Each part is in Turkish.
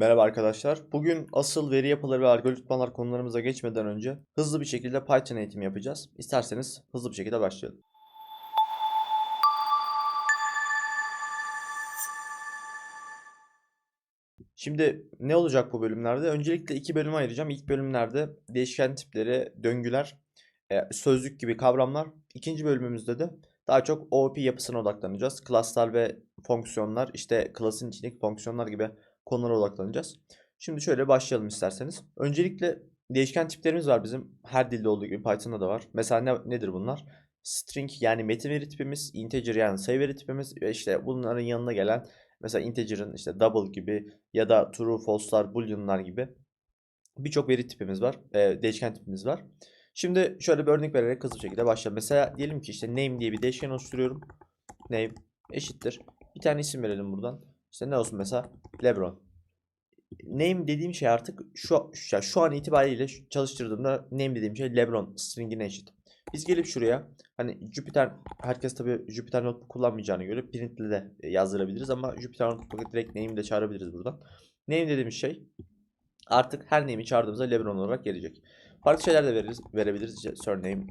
Merhaba arkadaşlar. Bugün asıl veri yapıları ve algoritmalar konularımıza geçmeden önce hızlı bir şekilde Python eğitimi yapacağız. İsterseniz hızlı bir şekilde başlayalım. Şimdi ne olacak bu bölümlerde? Öncelikle iki bölüme ayıracağım. İlk bölümlerde değişken tipleri, döngüler, e, sözlük gibi kavramlar. İkinci bölümümüzde de daha çok OOP yapısına odaklanacağız. Klaslar ve fonksiyonlar, işte klasın içindeki fonksiyonlar gibi konulara odaklanacağız. Şimdi şöyle başlayalım isterseniz. Öncelikle değişken tiplerimiz var bizim. Her dilde olduğu gibi Python'da da var. Mesela ne, nedir bunlar? String yani metin veri tipimiz, integer yani sayı veri tipimiz ve işte bunların yanına gelen mesela integer'ın işte double gibi ya da true, false'lar, boolean'lar gibi birçok veri tipimiz var. e, değişken tipimiz var. Şimdi şöyle bir örnek vererek hızlı bir şekilde başlayalım. Mesela diyelim ki işte name diye bir değişken oluşturuyorum. Name eşittir. Bir tane isim verelim buradan. İşte ne olsun mesela? Lebron. Name dediğim şey artık şu şu, şu an itibariyle çalıştırdığımda name dediğim şey Lebron stringine eşit. Biz gelip şuraya hani Jupyter herkes tabii Jupyter Notebook kullanmayacağına göre print'le de e, yazdırabiliriz ama Jupyter Notebook'a direkt name de çağırabiliriz buradan. Name dediğimiz şey artık her name'i çağırdığımızda Lebron olarak gelecek. Farklı şeyler de veririz, verebiliriz. İşte surname,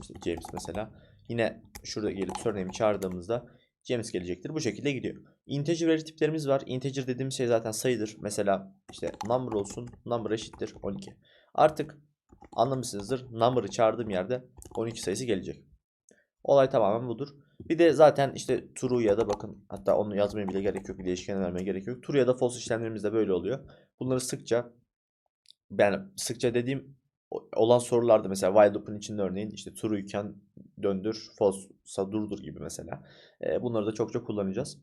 işte James mesela. Yine şurada gelip surname'i çağırdığımızda James gelecektir. Bu şekilde gidiyor. Integer veri tiplerimiz var. Integer dediğimiz şey zaten sayıdır. Mesela işte number olsun. Number eşittir 12. Artık anlamışsınızdır. Number'ı çağırdığım yerde 12 sayısı gelecek. Olay tamamen budur. Bir de zaten işte true ya da bakın hatta onu yazmaya bile gerek yok. Bir değişken vermeye gerek yok. True ya da false işlemlerimiz de böyle oluyor. Bunları sıkça yani sıkça dediğim olan sorularda mesela while loop'un içinde örneğin işte true iken döndür, false'sa durdur gibi mesela. E, bunları da çok çok kullanacağız.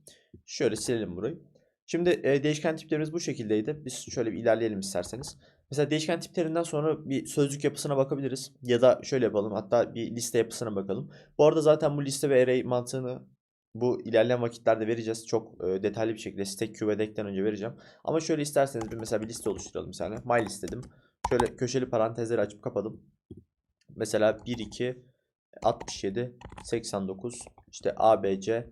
Şöyle silelim burayı. Şimdi e, değişken tiplerimiz bu şekildeydi. Biz şöyle bir ilerleyelim isterseniz. Mesela değişken tiplerinden sonra bir sözcük yapısına bakabiliriz. Ya da şöyle yapalım. Hatta bir liste yapısına bakalım. Bu arada zaten bu liste ve array mantığını bu ilerleyen vakitlerde vereceğiz. Çok e, detaylı bir şekilde stack queue ve deck'ten önce vereceğim. Ama şöyle isterseniz bir mesela bir liste oluşturalım bir tane. My list dedim. Şöyle köşeli parantezleri açıp kapadım. Mesela 1 2 67 89 işte ABC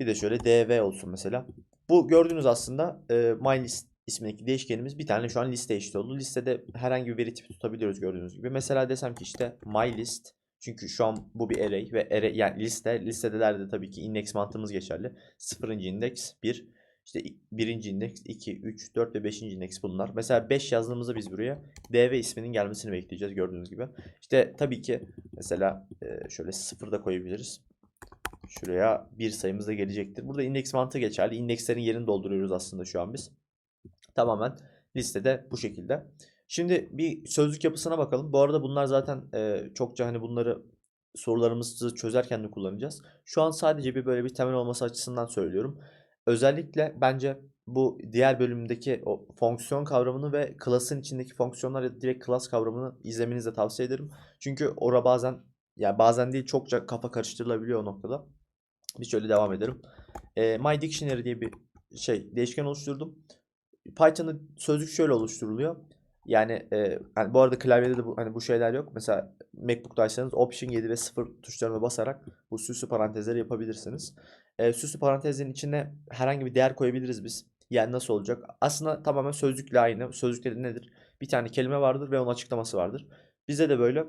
bir de şöyle DV olsun mesela. Bu gördüğünüz aslında e, MyList ismindeki değişkenimiz bir tane şu an liste eşit oldu. Listede herhangi bir veri tipi tutabiliyoruz gördüğünüz gibi. Mesela desem ki işte MyList çünkü şu an bu bir array ve array yani liste listedelerde tabii ki index mantığımız geçerli. Sıfırıncı indeks 1 işte birinci indeks 2, 3, 4 ve 5. indeks bunlar. Mesela 5 yazdığımızda biz buraya DV isminin gelmesini bekleyeceğiz gördüğünüz gibi. İşte tabii ki mesela e, şöyle 0 da koyabiliriz. Şuraya bir sayımız da gelecektir. Burada indeks mantığı geçerli. İndekslerin yerini dolduruyoruz aslında şu an biz. Tamamen listede bu şekilde. Şimdi bir sözlük yapısına bakalım. Bu arada bunlar zaten e, çokça hani bunları sorularımızı çözerken de kullanacağız. Şu an sadece bir böyle bir temel olması açısından söylüyorum. Özellikle bence bu diğer bölümdeki o fonksiyon kavramını ve class'ın içindeki fonksiyonlar ya da direkt class kavramını izlemenizi tavsiye ederim. Çünkü ora bazen ya bazen değil çokça kafa karıştırılabiliyor o noktada. Biz şöyle devam edelim. E, My Dictionary diye bir şey değişken oluşturdum. Python'da sözlük şöyle oluşturuluyor. Yani, e, hani bu arada klavyede de bu, hani bu şeyler yok. Mesela MacBook'taysanız Option 7 ve 0 tuşlarına basarak bu süslü parantezleri yapabilirsiniz. E, süslü parantezlerin içine herhangi bir değer koyabiliriz biz. Yani nasıl olacak? Aslında tamamen sözlükle aynı. Sözlükte de nedir? Bir tane kelime vardır ve onun açıklaması vardır. Bizde de böyle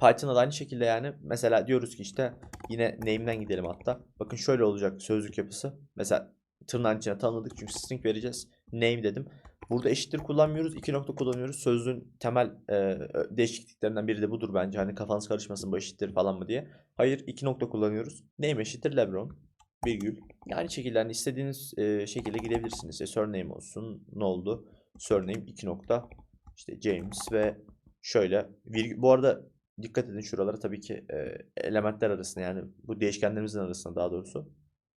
Python'da da aynı şekilde yani mesela diyoruz ki işte yine name'den gidelim hatta. Bakın şöyle olacak sözlük yapısı. Mesela tırnağın içine tanımladık çünkü string vereceğiz. Name dedim. Burada eşittir kullanmıyoruz. iki nokta kullanıyoruz. Sözlüğün temel e, değişikliklerinden biri de budur bence. Hani kafanız karışmasın bu eşittir falan mı diye. Hayır iki nokta kullanıyoruz. Name eşittir Lebron. Virgül. Yani şekilde hani istediğiniz e, şekilde gidebilirsiniz. İşte surname olsun. Ne oldu? Surname iki nokta. İşte James ve şöyle. Virgül. Bu arada dikkat edin şuralara tabii ki e, elementler arasında yani bu değişkenlerimizin arasında daha doğrusu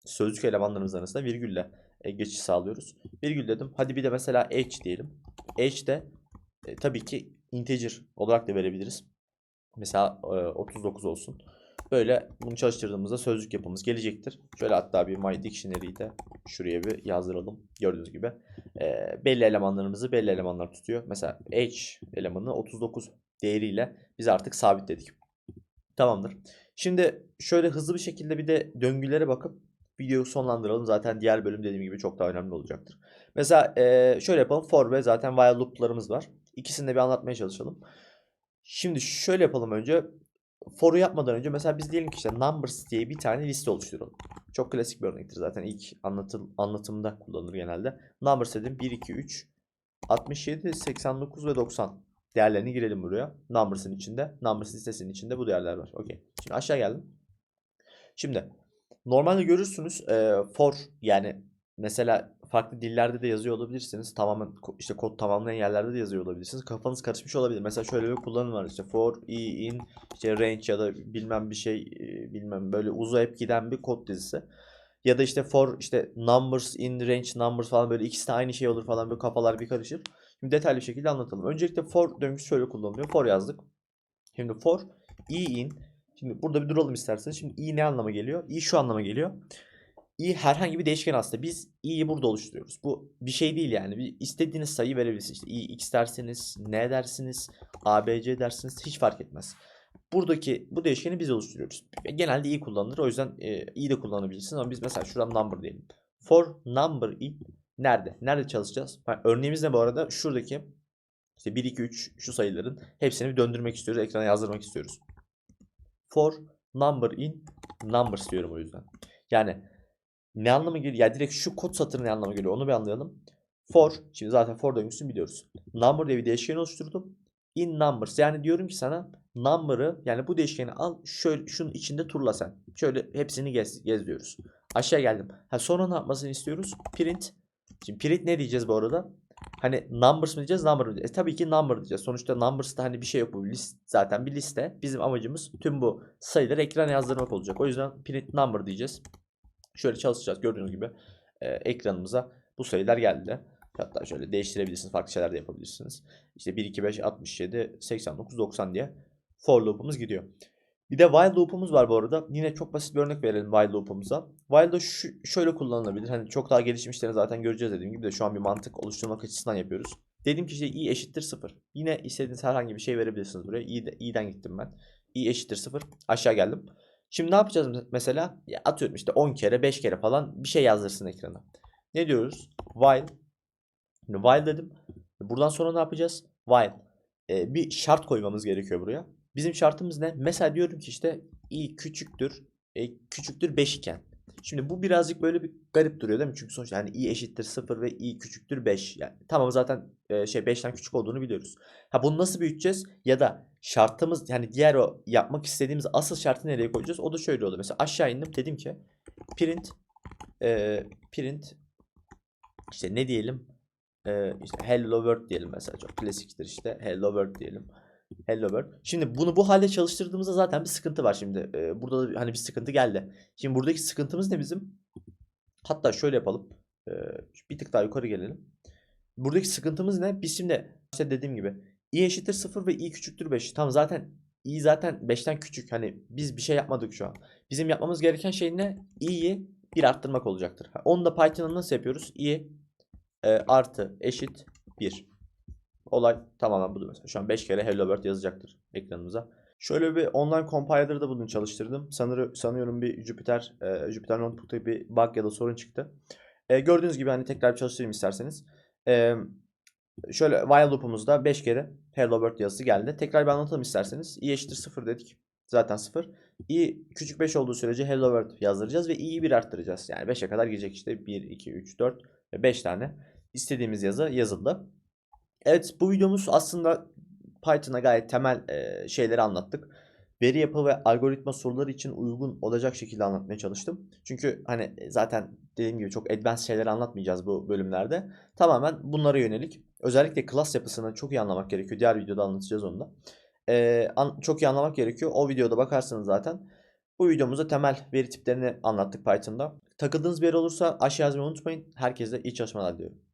sözcük elemanlarımızın arasında virgülle e, geçiş sağlıyoruz. Virgül dedim. Hadi bir de mesela h diyelim. H de e, tabii ki integer olarak da verebiliriz. Mesela e, 39 olsun. Böyle bunu çalıştırdığımızda sözcük yapımız gelecektir. Şöyle hatta bir my dictionary'yi de şuraya bir yazdıralım. Gördüğünüz gibi. E, belli elemanlarımızı belli elemanlar tutuyor. Mesela h elemanı 39 değeriyle biz artık sabitledik. Tamamdır. Şimdi şöyle hızlı bir şekilde bir de döngülere bakıp videoyu sonlandıralım. Zaten diğer bölüm dediğim gibi çok daha önemli olacaktır. Mesela eee, şöyle yapalım. For ve zaten while loop'larımız var. İkisini de bir anlatmaya çalışalım. Şimdi şöyle yapalım önce. For'u yapmadan önce mesela biz diyelim ki işte numbers diye bir tane liste oluşturalım. Çok klasik bir örnektir zaten ilk anlatım anlatımda kullanılır genelde. Numbers dedim 1 2 3 67 89 ve 90 değerlerini girelim buraya. Numbers'ın içinde, numbers listesinin içinde bu değerler var. Okey. Şimdi aşağı geldim. Şimdi normalde görürsünüz e, for yani mesela farklı dillerde de yazıyor olabilirsiniz. Tamamen işte kod tamamlayan yerlerde de yazıyor olabilirsiniz. Kafanız karışmış olabilir. Mesela şöyle bir kullanım var işte for, i, in, işte range ya da bilmem bir şey bilmem böyle uzayıp giden bir kod dizisi. Ya da işte for işte numbers in range numbers falan böyle ikisi de aynı şey olur falan böyle kafalar bir karışır. Şimdi detaylı bir şekilde anlatalım. Öncelikle for döngüsü şöyle kullanılıyor. For yazdık. Şimdi for i in. Şimdi burada bir duralım isterseniz. Şimdi i ne anlama geliyor? i şu anlama geliyor. i herhangi bir değişken aslında. Biz i'yi burada oluşturuyoruz. Bu bir şey değil yani. Bir istediğiniz sayı verebilirsiniz. İşte i x dersiniz, n dersiniz, abc dersiniz hiç fark etmez. Buradaki bu değişkeni biz oluşturuyoruz. Genelde i kullanılır. O yüzden e, i de kullanabilirsiniz ama biz mesela şuradan number diyelim. For number i nerede? Nerede çalışacağız? Ha, örneğimiz ne bu arada? Şuradaki işte 1 2 3 şu sayıların hepsini döndürmek istiyoruz. Ekrana yazdırmak istiyoruz. For number in numbers diyorum o yüzden. Yani ne anlamı geliyor? Ya direkt şu kod satırı ne anlamı geliyor? Onu bir anlayalım. For, şimdi zaten for döngüsünü biliyoruz. Number diye bir değişken oluşturdum. In numbers. Yani diyorum ki sana number'ı yani bu değişkeni al şöyle şunun içinde turla sen. Şöyle hepsini gez, gez diyoruz. Aşağı geldim. Ha sonra ne yapmasını istiyoruz? Print. Şimdi print ne diyeceğiz bu arada? Hani numbers mı diyeceğiz, number mı diyeceğiz? E, tabii ki number diyeceğiz. Sonuçta numbers'ta hani bir şey yok bu list zaten bir liste. Bizim amacımız tüm bu sayıları ekrana yazdırmak olacak. O yüzden print number diyeceğiz. Şöyle çalışacağız. Gördüğünüz gibi e, ekranımıza bu sayılar geldi. Hatta şöyle değiştirebilirsiniz. Farklı şeyler de yapabilirsiniz. İşte 1, 2, 5, 67, 89, 90 diye for loop'umuz gidiyor. Bir de while loop'umuz var bu arada. Yine çok basit bir örnek verelim while loop'umuza. While da şu, şöyle kullanılabilir. Hani çok daha gelişmişlerini zaten göreceğiz dediğim gibi de şu an bir mantık oluşturmak açısından yapıyoruz. Dedim ki işte i eşittir 0. Yine istediğiniz herhangi bir şey verebilirsiniz buraya. i de, i'den gittim ben. i eşittir 0. Aşağı geldim. Şimdi ne yapacağız mesela? Ya atıyorum işte 10 kere 5 kere falan bir şey yazdırsın ekrana. Ne diyoruz? While. Şimdi while dedim. Buradan sonra ne yapacağız? While. Ee, bir şart koymamız gerekiyor buraya. Bizim şartımız ne? Mesela diyorum ki işte i küçüktür e, küçüktür 5 iken. Şimdi bu birazcık böyle bir garip duruyor değil mi? Çünkü sonuçta yani i eşittir 0 ve i küçüktür 5. Yani tamam zaten e, şey 5'ten küçük olduğunu biliyoruz. Ha bunu nasıl büyüteceğiz? Ya da şartımız yani diğer o yapmak istediğimiz asıl şartı nereye koyacağız? O da şöyle oluyor. Mesela aşağı indim dedim ki print e, print işte ne diyelim? E, işte hello world diyelim mesela çok klasiktir işte hello world diyelim. Hello World. Şimdi bunu bu halde çalıştırdığımızda zaten bir sıkıntı var şimdi. Ee, burada da hani bir sıkıntı geldi. Şimdi buradaki sıkıntımız ne bizim? Hatta şöyle yapalım. Ee, bir tık daha yukarı gelelim. Buradaki sıkıntımız ne? Biz şimdi işte dediğim gibi i eşittir 0 ve i küçüktür 5. Tamam zaten i zaten 5'ten küçük. Hani biz bir şey yapmadık şu an. Bizim yapmamız gereken şey ne? i'yi bir arttırmak olacaktır. Onu da Python'da nasıl yapıyoruz? i e, artı eşit 1. Olay tamamen budur mesela. Şu an 5 kere Hello World yazacaktır ekranımıza. Şöyle bir online compiler'da bunu çalıştırdım. Sanırım sanıyorum bir Jupyter e, Jupyter Notebook'ta bir bug ya da sorun çıktı. E, gördüğünüz gibi hani tekrar bir çalıştırayım isterseniz. E, şöyle while loop'umuzda 5 kere Hello World yazısı geldi. Tekrar bir anlatalım isterseniz. i eşittir 0 dedik. Zaten 0. i küçük 5 olduğu sürece Hello World yazdıracağız ve i'yi 1 arttıracağız. Yani 5'e kadar gidecek işte 1, 2, 3, 4 ve 5 tane istediğimiz yazı yazıldı. Evet bu videomuz aslında Python'a gayet temel e, şeyleri anlattık. Veri yapı ve algoritma soruları için uygun olacak şekilde anlatmaya çalıştım. Çünkü hani zaten dediğim gibi çok advanced şeyleri anlatmayacağız bu bölümlerde. Tamamen bunlara yönelik. Özellikle class yapısını çok iyi anlamak gerekiyor. Diğer videoda anlatacağız onu da. E, an- çok iyi anlamak gerekiyor. O videoda bakarsınız zaten. Bu videomuzda temel veri tiplerini anlattık Python'da. Takıldığınız bir yer olursa aşağı yazmayı unutmayın. Herkese iyi çalışmalar diliyorum.